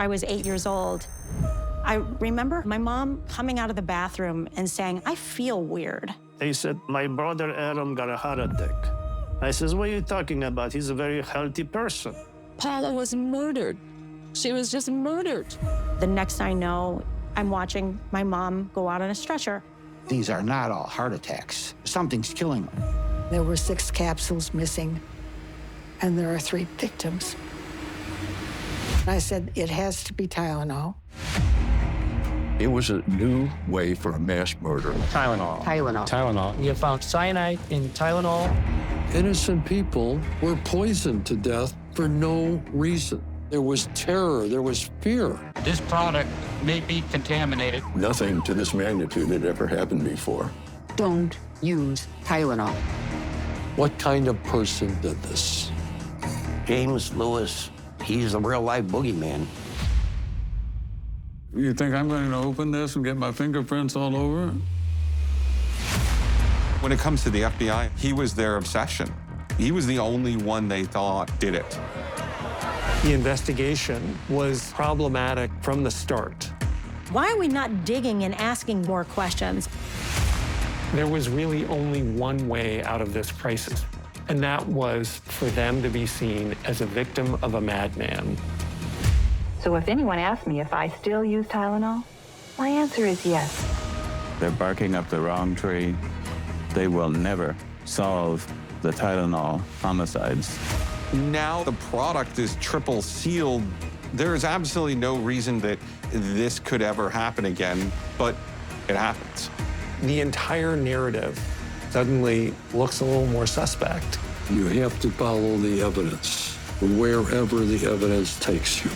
I was eight years old. I remember my mom coming out of the bathroom and saying, I feel weird. They said, My brother Adam got a heart attack. I says, What are you talking about? He's a very healthy person. Paula was murdered. She was just murdered. The next I know, I'm watching my mom go out on a stretcher. These are not all heart attacks. Something's killing them. There were six capsules missing, and there are three victims. I said, it has to be Tylenol. It was a new way for a mass murder. Tylenol. Tylenol. Tylenol. You found cyanide in Tylenol. Innocent people were poisoned to death for no reason. There was terror, there was fear. This product may be contaminated. Nothing to this magnitude had ever happened before. Don't use Tylenol. What kind of person did this? James Lewis, he's a real life boogeyman. You think I'm going to open this and get my fingerprints all over it? When it comes to the FBI, he was their obsession. He was the only one they thought did it. The investigation was problematic from the start. Why are we not digging and asking more questions? There was really only one way out of this crisis, and that was for them to be seen as a victim of a madman. So if anyone asks me if I still use Tylenol, my answer is yes. They're barking up the wrong tree. They will never solve the Tylenol homicides. Now the product is triple sealed. There is absolutely no reason that this could ever happen again, but it happens. The entire narrative suddenly looks a little more suspect. You have to follow the evidence wherever the evidence takes you.